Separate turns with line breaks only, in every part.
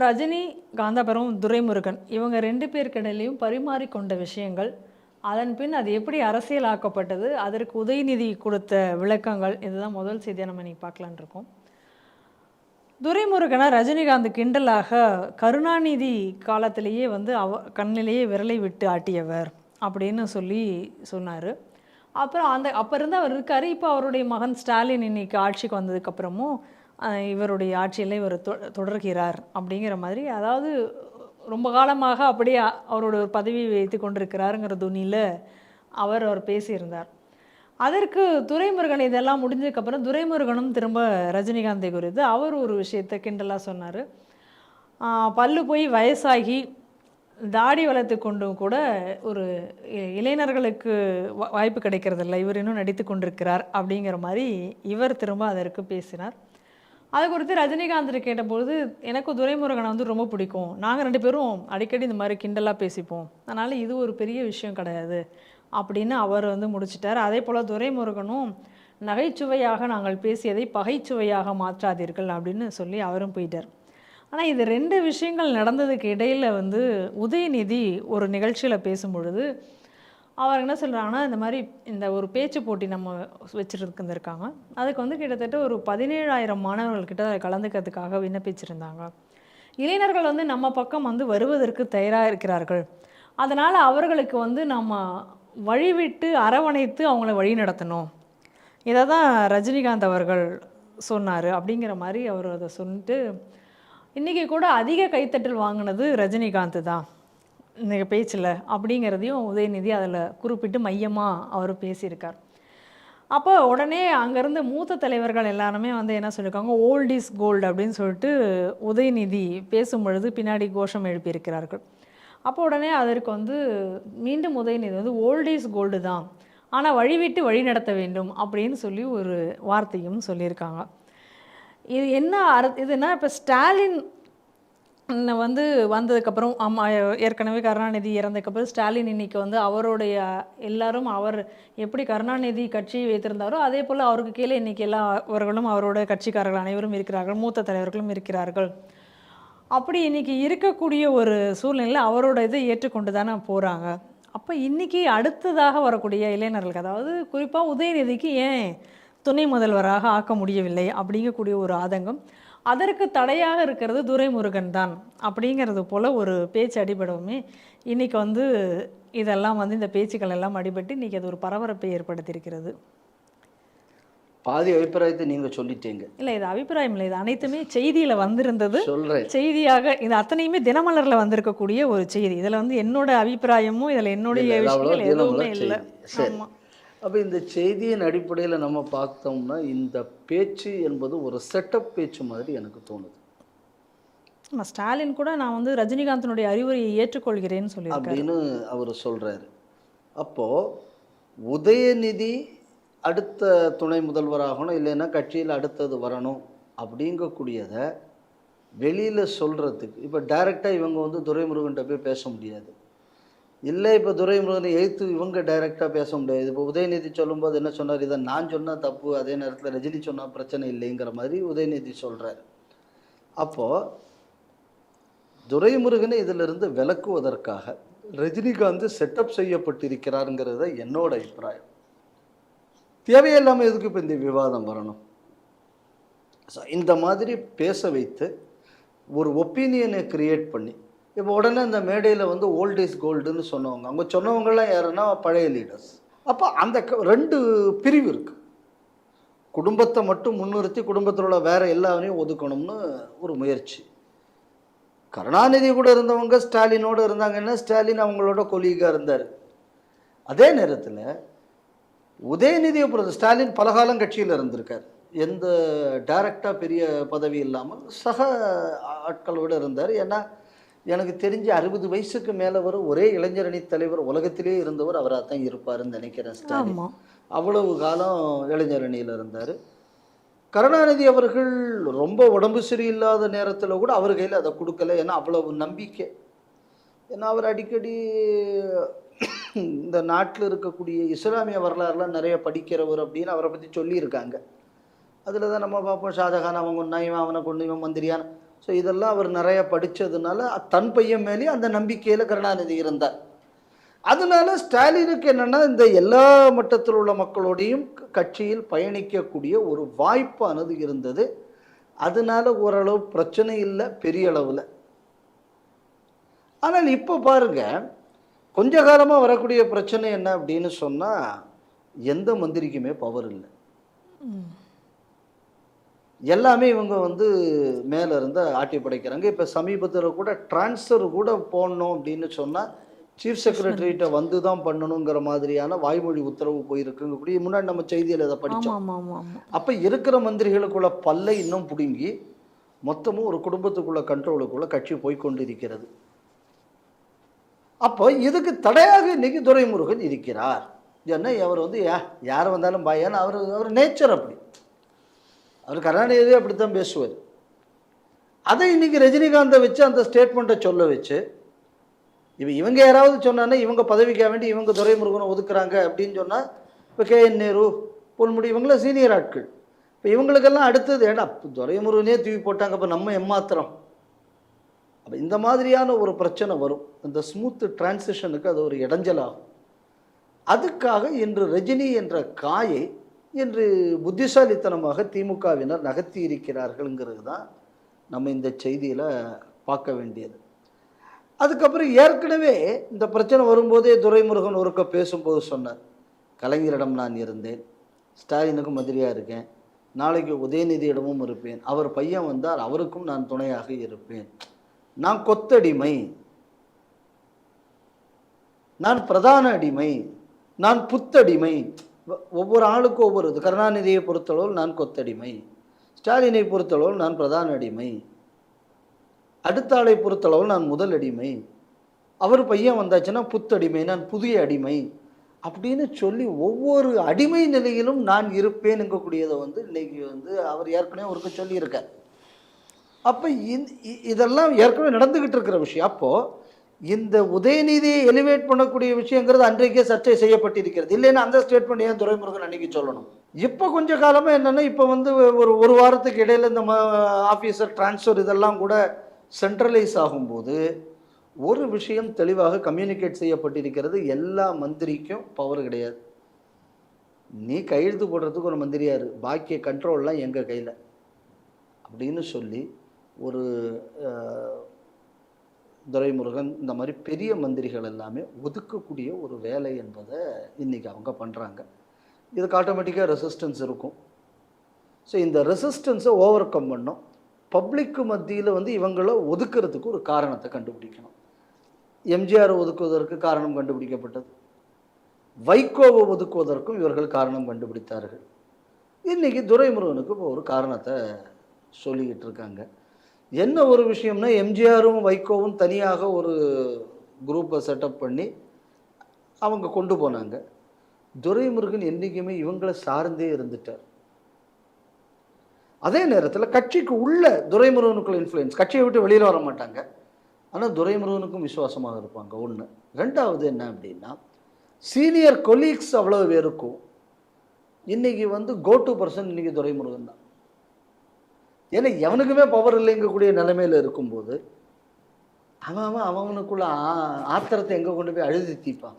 ரஜினி காந்தாபுரம் துரைமுருகன் இவங்க ரெண்டு பேருக்கிடையிலையும் பரிமாறிக்கொண்ட விஷயங்கள். அதன் பின் அது எப்படி அரசியலாக்கப்பட்டது அதற்கு உதயநிதி கொடுத்த விளக்கங்கள் இதுதான் முதல் செய்தியை நம்ம இன்னைக்கு பார்க்கலான் இருக்கோம். துரைமுருகனை ரஜினிகாந்த் கிண்டலாக கருணாநிதி காலத்திலேயே வந்து அவ கண்ணிலேயே விரலை விட்டு ஆட்டியவர் அப்படின்னு சொல்லி சொன்னார். அப்புறம் அந்த அப்போ இருந்து அவர் இருக்கார் இப்போ அவருடைய மகன் ஸ்டாலின் இன்னைக்கு ஆட்சிக்கு வந்ததுக்கப்புறமும் இவருடைய ஆட்சியில் இவர் தொடர்கிறார் அப்படிங்கிற மாதிரி அதாவது ரொம்ப காலமாக அப்படியே அவரோட ஒரு பதவி வைத்து கொண்டிருக்கிறாருங்கிற துணியில் அவர் அவர் பேசியிருந்தார். அதற்கு துரைமுருகன் இதெல்லாம் முடிஞ்சதுக்கப்புறம் துரைமுருகனும் திரும்ப ரஜினிகாந்தை குறித்து அவர் ஒரு விஷயத்தை கிண்டலாக சொன்னார். பல்லு போய் வயசாகி தாடி வளர்த்து கொண்டும் கூட ஒரு இளைஞர்களுக்கு வா- வாய்ப்பு கிடைக்கிறதில்ல. இவர் இன்னும் நடித்து கொண்டிருக்கிறார் அப்படிங்கிற மாதிரி இவர் திரும்ப அதற்கு பேசினார். அதை குறித்து ரஜினிகாந்த் கேட்டபொழுது எனக்கு துரைமுருகனை வந்து ரொம்ப பிடிக்கும். நாங்கள் ரெண்டு பேரும் அடிக்கடி இந்த மாதிரி கிண்டலாக பேசிப்போம். அதனால் இது ஒரு பெரிய விஷயம் கிடையாது. அப்படின்னு அவர் வந்து முடிச்சிட்டார். அதே போல் துரைமுருகனும் நகைச்சுவையாக நாங்கள் பேசியதை பகைச்சுவையாக மாற்றாதீர்கள் அப்படின்னு சொல்லி அவரும் போயிட்டார். ஆனால் இது ரெண்டு விஷயங்கள் நடந்ததுக்கு இடையில் வந்து உதயநிதி ஒரு நிகழ்ச்சியில் பேசும்பொழுது அவர் என்ன சொல்கிறாங்கன்னா இந்த மாதிரி இந்த ஒரு பேச்சு போட்டி நம்ம வச்சுருந்துருக்காங்க. அதுக்கு வந்து கிட்டத்தட்ட ஒரு பதினேழாயிரம் மாணவர்கள்கிட்ட அதை கலந்துக்கிறதுக்காக விண்ணப்பிச்சிருந்தாங்க. இளைஞர்கள் வந்து நம்ம பக்கம் வந்து வருவதற்கு தயாராக இருக்கிறார்கள். அதனால் அவர்களுக்கு வந்து நம்ம வழிவிட்டு அரவணைத்து அவங்கள வழி நடத்தணும். இதை தான் ரஜினிகாந்த் அவர்கள் சொன்னார் அப்படிங்கிற மாதிரி அவர் அதை சொல்லிட்டு இன்றைக்கி கூட அதிக கைத்தட்டல் வாங்கினது ரஜினிகாந்த் தான். பேச்சில் அப்படிங்கிறதையும் உதயநிதி அதில் குறிப்பிட்டு மையமாக அவர் பேசியிருக்கார். அப்போ உடனே அங்கேருந்து மூத்த தலைவர்கள் எல்லாருமே வந்து என்ன சொல்லியிருக்காங்க ஓல்ட் இஸ் கோல்டு அப்படின்னு சொல்லிட்டு உதயநிதி பேசும் பொழுது பின்னாடி கோஷம் எழுப்பியிருக்கிறார்கள். அப்போ உடனே அதற்கு வந்து மீண்டும் உதயநிதி வந்து ஓல்ட் இஸ் கோல்டு தான். ஆனால் வழிவிட்டு வழி நடத்த வேண்டும் அப்படின்னு சொல்லி ஒரு வார்த்தையும் சொல்லியிருக்காங்க. இது என்ன அர இதுனா இப்போ ஸ்டாலின் வந்து வந்ததுக்கப்புறம் அம்மா ஏற்கனவே கருணாநிதி இறந்ததுக்கப்புறம் ஸ்டாலின் இன்னைக்கு வந்து அவருடைய எல்லாரும் அவர் எப்படி கருணாநிதி கட்சி வைத்திருந்தாரோ அதே போல் அவருக்கு கீழே இன்னைக்கு எல்லா அவர்களும் அவரோட கட்சிக்காரர்கள் அனைவரும் இருக்கிறார்கள் மூத்த தலைவர்களும் இருக்கிறார்கள். அப்படி இன்றைக்கி இருக்கக்கூடிய ஒரு சூழ்நிலையில் அவரோட இதை ஏற்றுக்கொண்டு தானே போகிறாங்க அப்போ இன்னைக்கு அடுத்ததாக வரக்கூடிய இளைஞர்களுக்கு அதாவது குறிப்பாக உதயநிதிக்கு ஏன் துணை முதல்வராக ஆக்க முடியவில்லை அப்படிங்கக்கூடிய ஒரு ஆதங்கம் அதற்கு தடையாக இருக்கிறது துரைமுருகன் தான் அப்படிங்கிறது போல் ஒரு பேச்சு அடிபடவுமே. இன்னைக்கு வந்து இதெல்லாம் வந்து இந்த பேச்சுக்கள் எல்லாம் அடிபட்டு இன்னைக்கு அது ஒரு பரபரப்பை ஏற்படுத்தியிருக்கிறது.
பாதி அபிப்பிராயத்தை நீங்க சொல்லிட்டீங்க.
இல்லை இது அபிப்பிராயம் இல்லை. இது அனைத்துமே செய்தியில் வந்திருந்தது.
சொல்றேன்.
செய்தியாக இது அத்தனையுமே தினமலர்ல வந்திருக்கக்கூடிய ஒரு செய்தி. இதுல வந்து என்னோட அபிப்பிராயமும் இதுல என்னுடைய விஷயங்கள் எதுவுமே இல்லை. ஆமா.
அப்போ இந்த செய்தியின் அடிப்படையில் நம்ம பார்த்தோம்னா இந்த பேச்சு என்பது ஒரு செட்டப் பேச்சு மாதிரி எனக்கு தோணுது.
ஆமா, ஸ்டாலின் கூட நான் வந்து ரஜினிகாந்தனுடைய அறிவுரையை ஏற்றுக்கொள்கிறேன்னு சொல்லியிருக்காரு.
அப்படின்னு அவர் சொல்றாரு. அப்போ உதயநிதி அடுத்த துணை முதல்வராகணும் இல்லைன்னா கட்சியில் அடுத்தது வரணும் அப்படிங்கக்கூடியதை வெளியில் சொல்கிறதுக்கு இப்போ டைரெக்டாக இவங்க வந்து துரைமுருகன்ட்ட போய் பேச முடியாது. இல்லை இப்போ துரைமுருகனை எழுத்து இவங்க டைரெக்டாக பேச முடியாது. இப்போ உதயநிதி சொல்லும்போது என்ன சொன்னார்? இதை நான் சொன்னால் தப்பு அதே நேரத்தில் ரஜினி சொன்னால் பிரச்சனை இல்லைங்கிற மாதிரி உதயநிதி சொல்கிறார் அப்போது துரைமுருகனை இதிலிருந்து விலக்குவதற்காக ரஜினிகாந்த் செட்டப் செய்யப்பட்டிருக்கிறாருங்கிறத என்னோட அபிப்பிராயம். தேவையில்லாமல் எதுக்கு இப்போ இந்த விவாதம் வரணும்? இந்த மாதிரி பேச வைத்து ஒரு ஒப்பீனியனை கிரியேட் பண்ணி இப்போ உடனே இந்த மேடையில் வந்து ஓல்ட் இஸ் கோல்டுன்னு சொன்னவங்க. அவங்க சொன்னவங்களாம் யாருன்னா பழைய லீடர்ஸ் அப்போ அந்த க- ரெண்டு பிரிவு இருக்குது குடும்பத்தை மட்டும் முன்னிறுத்தி குடும்பத்தில் உள்ள வேறு எல்லாரையும் ஒதுக்கணும்னு ஒரு முயற்சி. கருணாநிதி கூட இருந்தவங்க ஸ்டாலினோட இருந்தாங்கன்னா ஸ்டாலின் அவங்களோட கொலீகாக இருந்தார். அதே நேரத்தில் உதயநிதியை பொறுத்த ஸ்டாலின் பலகாலம் கட்சியில் இருந்திருக்கார். எந்த டைரக்டாக பெரிய பதவி இல்லாமல் சக ஆட்களோடு இருந்தார். ஏன்னா எனக்கு தெரிஞ்சு அறுபது வயசுக்கு மேலே வரும் ஒரே இளைஞரணி தலைவர் உலகத்திலே இருந்தவர் அவராக தான் இருப்பாருன்னு நினைக்கிறேன் ஸ்டாலின். அவ்வளவு காலம் இளைஞரணியில் இருந்தார். கருணாநிதி அவர்கள் ரொம்ப உடம்பு சரியில்லாத நேரத்தில் கூட அவர் கையில் அதை கொடுக்கல. ஏன்னா அவ்வளவு நம்பிக்கை. ஏன்னா அவர் அடிக்கடி இந்த நாட்டில் இருக்கக்கூடிய இஸ்லாமிய வரலாறுலாம் நிறைய படிக்கிறவர் அப்படின்னு அவரை பற்றி சொல்லியிருக்காங்க. அதில் தான் நம்ம பார்ப்போம் ஷாஜகான் அவன் கொண்டா இவன் அவனை கொண்டு இவன் மந்திரியான் ஸோ இதெல்லாம் அவர் நிறைய படித்ததுனால தன் பையன் மேலேயும் அந்த நம்பிக்கையில் கருணாநிதி இருந்தார். அதனால ஸ்டாலினுக்கு என்னென்னா இந்த எல்லா மட்டத்தில் உள்ள மக்களோடையும் கட்சியில் பயணிக்கக்கூடிய ஒரு வாய்ப்பானது இருந்தது. அதனால ஓரளவு பிரச்சனை இல்லை பெரிய அளவில். ஆனால் இப்போ பாருங்க கொஞ்ச காலமாக வரக்கூடிய பிரச்சனை என்ன அப்படின்னு சொன்னால் எந்த மந்திரிக்குமே பவர் இல்லை. எல்லாமே இவங்க வந்து மேலே இருந்து ஆட்டி படைக்கிறாங்க. இப்போ சமீபத்தில் கூட ட்ரான்ஸ்ஃபர் கூட போடணும் அப்படின்னு சொன்னால் சீஃப் செக்ரட்டரிகிட்ட வந்து தான் பண்ணணுங்கிற மாதிரியான வாய்மொழி உத்தரவு போயிருக்குங்க. கூடிய முன்னாடி நம்ம செய்தியில் இதை படித்தோம் அப்போ இருக்கிற மந்திரிகளுக்குள்ள பல்லை இன்னும் பிடுங்கி மொத்தமும் ஒரு குடும்பத்துக்குள்ள கண்ட்ரோலுக்குள்ள கட்சி போய்க்கொண்டு இருக்கிறது அப்போ இதுக்கு தடையாக இன்னைக்கு துரைமுருகன் இருக்கிறார். என்ன அவர் வந்து யார் வந்தாலும் பாயான்னு அவர் அவர் நேச்சர் அப்படி. அவர் கருணாநிதியே அப்படித்தான் பேசுவார். அதை இன்னைக்கு ரஜினிகாந்தை வச்சு அந்த ஸ்டேட்மெண்ட்டை சொல்ல வச்சு இப்போ இவங்க யாராவது சொன்னான்னா இவங்க பதவிக்காக வேண்டி இவங்க துரைமுருகனை ஒதுக்குறாங்க அப்படின்னு சொன்னால் இப்போ கே என் நேரு பொன்முடி இவங்களாம் சீனியர் ஆட்கள். இப்போ இவங்களுக்கெல்லாம் அடுத்தது ஏடா துரைமுருகனே தூவி போட்டாங்க அப்போ நம்ம எம்மாத்திரம். அப்போ இந்த மாதிரியான ஒரு பிரச்சனை வரும். இந்த ஸ்மூத் டிரான்சிஷனுக்கு அது ஒரு இடைஞ்சலாகும். அதுக்காக இன்று ரஜினி என்ற காயை என்று புத்திசாலித்தனமாக திமுகவினர் நகர்த்தி இருக்கிறார்கள்ங்கிறது தான் நம்ம இந்த செய்தியில் பார்க்க வேண்டியது. அதுக்கப்புறம் ஏற்கனவே இந்த பிரச்சனை வரும்போதே துரைமுருகன் ஒருக்க பேசும்போது சொன்னார் கலைஞரிடம் நான் இருந்தேன் ஸ்டாலினுக்கும் மதுரையாக இருக்கேன் நாளைக்கு உதயநிதியிடமும் இருப்பேன் அவர் பையன் வந்தால் அவருக்கும் நான் துணையாக இருப்பேன் நான் கொத்தடிமை நான் பிரதான அடிமை நான் புத்தடிமை ஒவ்வொரு ஆளுக்கும் ஒவ்வொரு இது. கருணாநிதியை பொறுத்தளவில் நான் கொத்தடிமை. ஸ்டாலினை பொறுத்தளவில் நான் பிரதான அடிமை. அடுத்த ஆளை பொறுத்தளவில் நான் முதல் அடிமை. அவர் பையன் வந்தாச்சுன்னா புத்தடிமை நான் புதிய அடிமை. அப்படின்னு சொல்லி ஒவ்வொரு அடிமை நிலையிலும் நான் இருப்பேனுங்கக்கூடியதை வந்து இன்னைக்கு வந்து அவர் ஏற்கனவே அவருக்கு சொல்லியிருக்கார். அப்போ இதெல்லாம் ஏற்கனவே நடந்துக்கிட்டு இருக்கிற விஷயம். அப்போது இந்த உதயநிதியை எலிவேட் பண்ணக்கூடிய விஷயங்கிறது அன்றைக்கே சர்ச்சை செய்யப்பட்டிருக்கிறது. இல்லைன்னா அந்த ஸ்டேட்மெண்ட் ஏன் துரைமுருகன் அன்னைக்கு சொல்லணும்? இப்போ கொஞ்ச காலமாக என்னென்னா இப்போ வந்து ஒரு ஒரு வாரத்துக்கு இடையில் இந்த ஆஃபீஸர் ட்ரான்ஸ்ஃபர் இதெல்லாம் கூட சென்ட்ரலைஸ் ஆகும்போது ஒரு விஷயம் தெளிவாக கம்யூனிகேட் செய்யப்பட்டிருக்கிறது. எல்லா மந்திரிக்கும் பவர் கிடையாது. நீ கையெழுத்து போடுறதுக்கு ஒரு மந்திரியார் பாக்கிய கண்ட்ரோல்லாம் எங்கள் கையில்? அப்படின்னு சொல்லி ஒரு துரைமுருகன் இந்த மாதிரி பெரிய மந்திரிகள் எல்லாமே ஒதுக்கக்கூடிய ஒரு வேலை என்பதை இன்றைக்கி அவங்க பண்ணுறாங்க இதுக்கு ஆட்டோமேட்டிக்காக ரெசிஸ்டன்ஸ் இருக்கும். ஸோ இந்த ரெசிஸ்டன்ஸை ஓவர் கம் பண்ணோம் பப்ளிக்கு மத்தியில் வந்து இவங்களை ஒதுக்குறதுக்கு ஒரு காரணத்தை கண்டுபிடிக்கணும். எம்ஜிஆர் ஒதுக்குவதற்கு காரணம் கண்டுபிடிக்கப்பட்டது. வைகோவை ஒதுக்குவதற்கும் இவர்கள் காரணம் கண்டுபிடித்தார்கள். இன்றைக்கி துரைமுருகனுக்கு இப்போ ஒரு காரணத்தை சொல்லிக்கிட்டு இருக்காங்க. என்ன ஒரு விஷயம்னா எம்ஜிஆரும் வைகோவும் தனியாக ஒரு குரூப்பை செட்டப் பண்ணி அவங்க கொண்டு போனாங்க. துரைமுருகன் என்றைக்குமே இவங்களை சார்ந்தே இருந்துட்டார். அதே நேரத்தில் கட்சிக்கு உள்ள துரைமுருகனுக்குள்ள இன்ஃப்ளூயன்ஸ் கட்சியை விட்டு வெளியில் வர மாட்டாங்க. ஆனால் துரைமுருகனுக்கும் விசுவாசமாக இருப்பாங்க ஒன்று ரெண்டாவது என்ன அப்படின்னா சீனியர் கொலீக்ஸ் அவ்வளோ பேருக்கும் இன்றைக்கி வந்து கோ டு பர்சன் இன்றைக்கி துரைமுருகன் தான். ஏன்னா எவனுக்குமே பவர் இல்லைங்கக்கூடிய நிலைமையில் இருக்கும்போது அவன் அவன் அவனுக்குள்ள ஆ- ஆத்திரத்தை எங்கே கொண்டு போய் அழுதி தீப்பான்?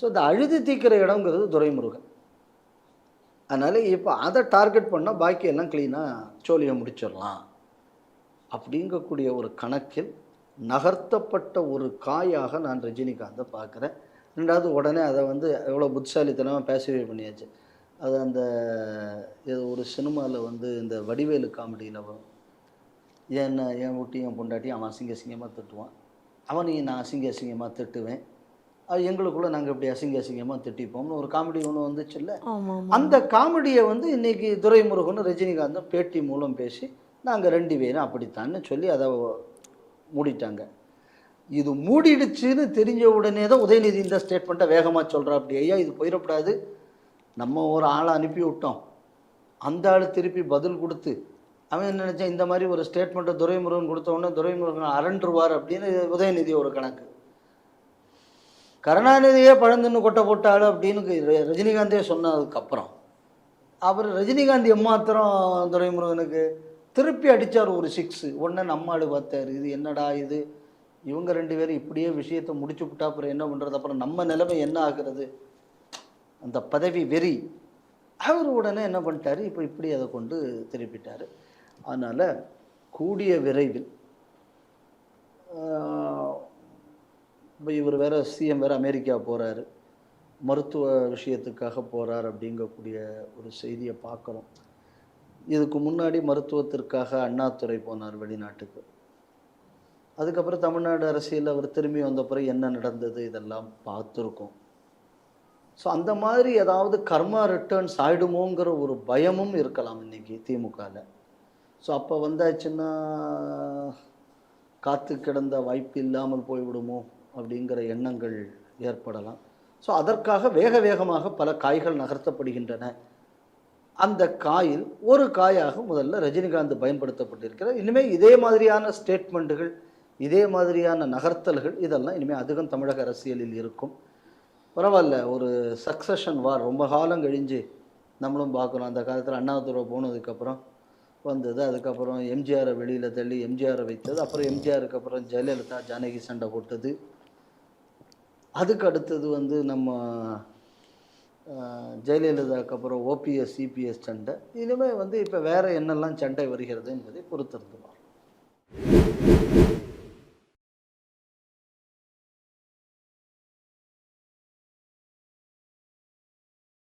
ஸோ இந்த அழுதி தீக்கிற இடங்கிறது துரைமுருகன். அதனால் இப்போ அதை டார்கெட் பண்ணால் பாக்கி எல்லாம் க்ளீனாக சோழியை முடிச்சிடலாம். அப்படிங்கக்கூடிய ஒரு கணக்கில் நகர்த்தப்பட்ட ஒரு காயாக நான் ரஜினிகாந்தை பார்க்குறேன். ரெண்டாவது உடனே அதை வந்து எவ்வளோ புத்திசாலித்தனமாக பேசிவே பண்ணியாச்சு. அது அந்த ஒரு சினிமாவில் வந்து இந்த வடிவேலு காமெடியில் வரும். ஏன்னா என் ஊட்டி என் பொண்டாட்டி அவன் அசிங்க அசிங்கமாக திட்டுவான். அவனையும் நான் அசிங்க அசிங்கமாக திட்டுவேன். அது எங்களுக்குள்ளே நாங்கள் இப்படி அசிங்க அசிங்கமாக திட்டிப்போம்னு ஒரு காமெடி ஒன்று
ஆமாம் ஆமாம்.
அந்த காமெடியை வந்து இன்னைக்கு துரைமுருகனும் ரஜினிகாந்தும் பேட்டி மூலம் பேசி நாங்கள் ரெண்டு பேரும் அப்படித்தான்னு சொல்லி அதை மூடிட்டாங்க. இது மூடிடுச்சுன்னு தெரிஞ்ச உடனே தான் உதயநிதி இந்த ஸ்டேட்மெண்ட்டை வேகமாக சொல்கிறா அப்படி ஐயா இது போயிடக்கூடாது. நம்ம ஒரு ஆளை அனுப்பி விட்டோம். அந்த ஆள் திருப்பி பதில் கொடுத்து அவன் என்ன நினச்சான்? இந்த மாதிரி ஒரு ஸ்டேட்மெண்ட்டை துரைமுருகன் கொடுத்த உடனே துரைமுருகன் அரண்டுருவார் அப்படின்னு உதயநிதி ஒரு கணக்கு. கருணாநிதியே பழந்துன்னு கொட்டை போட்டாள் அப்படின்னு ரஜினிகாந்தே சொன்னதுக்கப்புறம் அவர் ரஜினிகாந்த் எம்மாத்திரம் துரைமுருகனுக்கு. திருப்பி அடித்தார் ஒரு சிக்ஸு உடனே நம்மாடு பார்த்தாரு இது என்னடா இது? இவங்க ரெண்டு பேரும் இப்படியே விஷயத்தை முடிச்சு விட்டா அப்புறம் என்ன பண்ணுறது அப்புறம் நம்ம நிலைமை என்ன ஆகுறது? அந்த பதவி வெறி அவர் உடனே என்ன பண்ணிட்டாரு? இப்போ இப்படி அதை கொண்டு திருப்பிட்டார். அதனால் கூடிய விரைவில் இப்போ இவர் வேறு சிஎம் வேறு அமெரிக்கா போகிறாரு மருத்துவ விஷயத்துக்காக போகிறார் அப்படிங்கக்கூடிய ஒரு செய்தியை பார்க்குறோம். இதுக்கு முன்னாடி மருத்துவத்திற்காக அண்ணாதுரை போனார் வெளிநாட்டுக்கு. அதுக்கப்புறம் தமிழ்நாடு அரசியல் அவர் திரும்பி வந்த பிறகு என்ன நடந்தது? இதெல்லாம் பார்த்துருக்கோம். ஸோ அந்த மாதிரி ஏதாவது கர்மா ரிட்டர்ன்ஸ் ஆகிடுமோங்கிற ஒரு பயமும் இருக்கலாம் இன்றைக்கி திமுகவில் ஸோ அப்போ வந்தாச்சுன்னா காத்து கிடந்த வாய்ப்பு இல்லாமல் போய்விடுமோ அப்படிங்கிற எண்ணங்கள் ஏற்படலாம். ஸோ அதற்காக வேக வேகமாக பல காய்கள் நகர்த்தப்படுகின்றன. அந்த காயில் ஒரு காயாக முதல்ல ரஜினிகாந்த் பயன்படுத்தப்பட்டிருக்கிறார். இனிமேல் இதே மாதிரியான ஸ்டேட்மெண்ட்டுகள் இதே மாதிரியான நகர்த்தல்கள் இதெல்லாம் இனிமேல் அதிகம் தமிழக அரசியலில் இருக்கும். பரவாயில்ல ஒரு சக்ஸஷன் வார் ரொம்ப காலம் கழிஞ்சு நம்மளும் பார்க்குறோம் அந்த காலத்தில் அண்ணாதுரை போனதுக்கப்புறம் வந்தது. அதுக்கப்புறம் எம்ஜிஆரை வெளியில் தள்ளி எம்ஜிஆரை வைத்தது. அப்புறம் எம்ஜிஆருக்கு அப்புறம் ஜெயலலிதா ஜானகி சண்டை போட்டது. அதுக்கு அடுத்தது வந்து நம்ம ஜெயலலிதாவுக்கு அப்புறம் ஓபிஎஸ் சிபிஎஸ் சண்டை. இனிமேல் வந்து இப்போ வேறு என்னெல்லாம் சண்டை வருகிறது என்பதை பொறுத்திருந்து